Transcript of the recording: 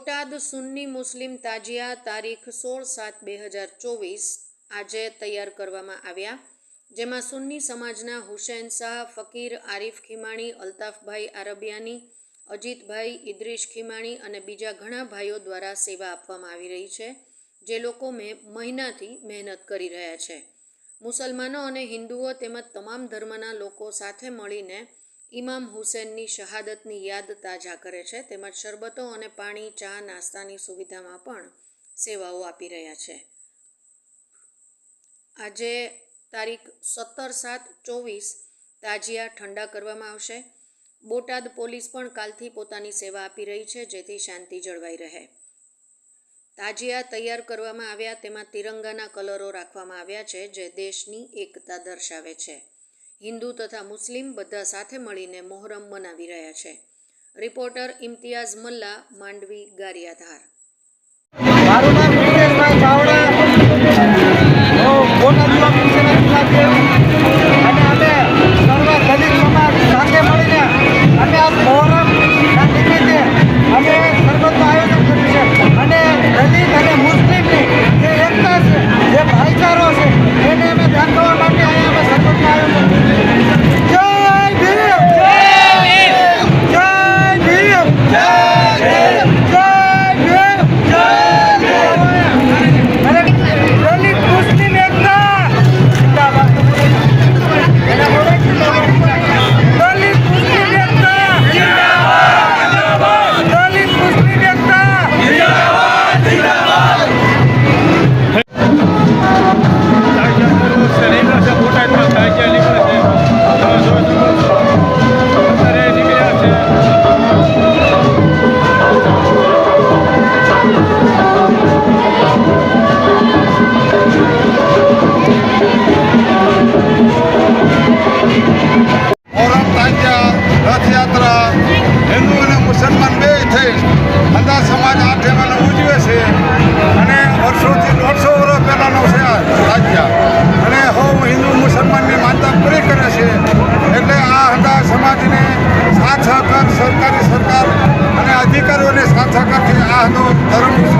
બોટાદ સુન્ની મુસ્લિમ તાજિયા તારીખ સોળ સાત બે હજાર ચોવીસ આજે તૈયાર કરવામાં આવ્યા. જેમાં સુન્ની સમાજના હુસેન શાહ, ફકીર આરિફ ખીમાણી, અલ્તાફભાઈ આરબિયાની, અજીતભાઈ ઇદ્રીશ ખીમાણી અને બીજા ઘણા ભાઈઓ દ્વારા સેવા આપવામાં આવી રહી છે, જે લોકો મેં મહિનાથી મહેનત કરી રહ્યા છે. મુસલમાનો અને હિન્દુઓ તેમજ તમામ ધર્મના લોકો સાથે મળીને ઇમામ હુસેનની શહાદતની યાદ તાજા કરે છે. તેમજ શરબતો અને પાણી, ચા, નાસ્તાની સુવિધામાં પણ સેવાઓ આપી રહ્યા છે. આજે તારીખ સત્તર સાત ચોવીસ તાજિયા ઠંડા કરવામાં આવશે. બોટાદ પોલીસ પણ કાલથી પોતાની સેવા આપી રહી છે, જેથી શાંતિ જળવાઈ રહે. તાજિયા તૈયાર કરવામાં આવ્યા, તેમાં તિરંગાના કલરો રાખવામાં આવ્યા છે, જે દેશની એકતા દર્શાવે છે. હિન્દુ તથા મુસ્લિમ બધા સાથે મળીને મોહરમ મનાવી રહ્યા છે. રિપોર્ટર ઇમ્તિયાઝ મલ્લા, માંડવી, ગારિયાધાર. મારું નામ اعتقد اهل الدرم